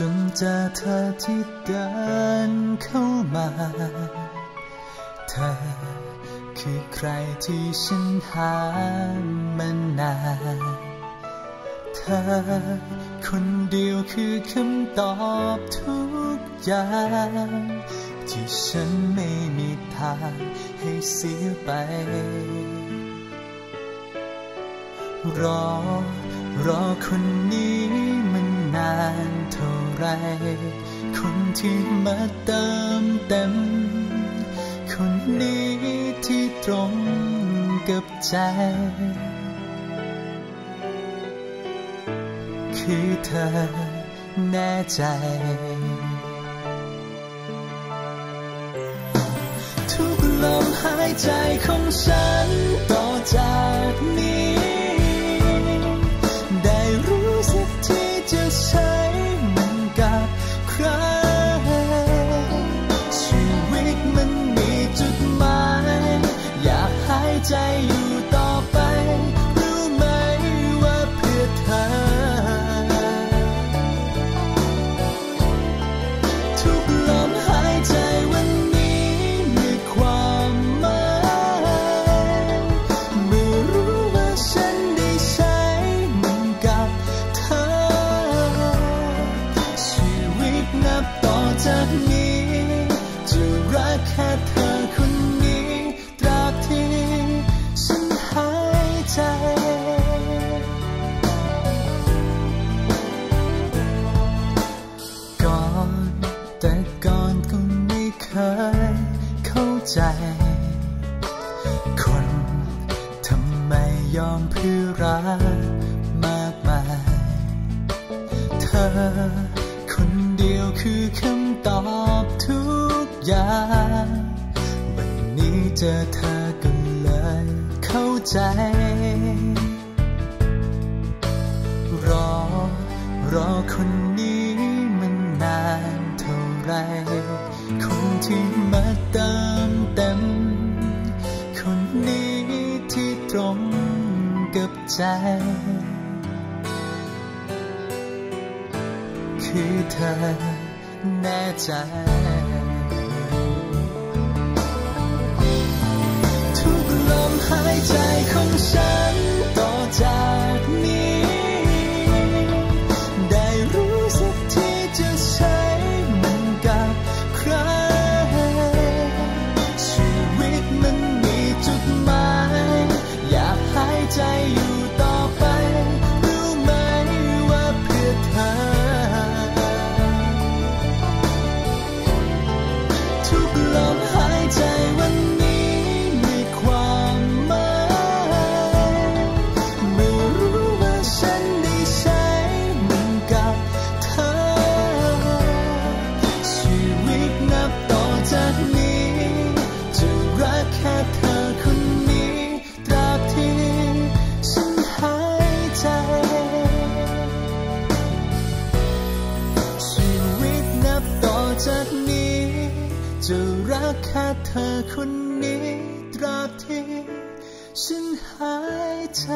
จนเจอเธอที่เดินเข้ามา เธอคือใครที่ฉันหามานานเธอคนเดียวคือคำตอบทุกอย่างที่ฉันไม่มีทางให้เสียไป รอ รอคนนี้ม นานเท่าไร คนที่มาเติมเต็ม คนนี้ที่ตรงกับใจ คือเธอแน่ใจทุกลมหายใจของฉัน หาย ใจ คนทำไมยอมเพื่อรักมากมาย เธอคนเดียวคือคำตอบทุกอย่าง วันนี้เจอเธอก็เลยเข้าใจ รอรอคนนี้มันนานเท่าไร คนที่ ที่ตรงกับใจ คือเธอแน่ใจทุกลมหายใจของฉัน จากนี้ จะรักแค่เธอคนนี้ ตราบที่ฉันหายใจ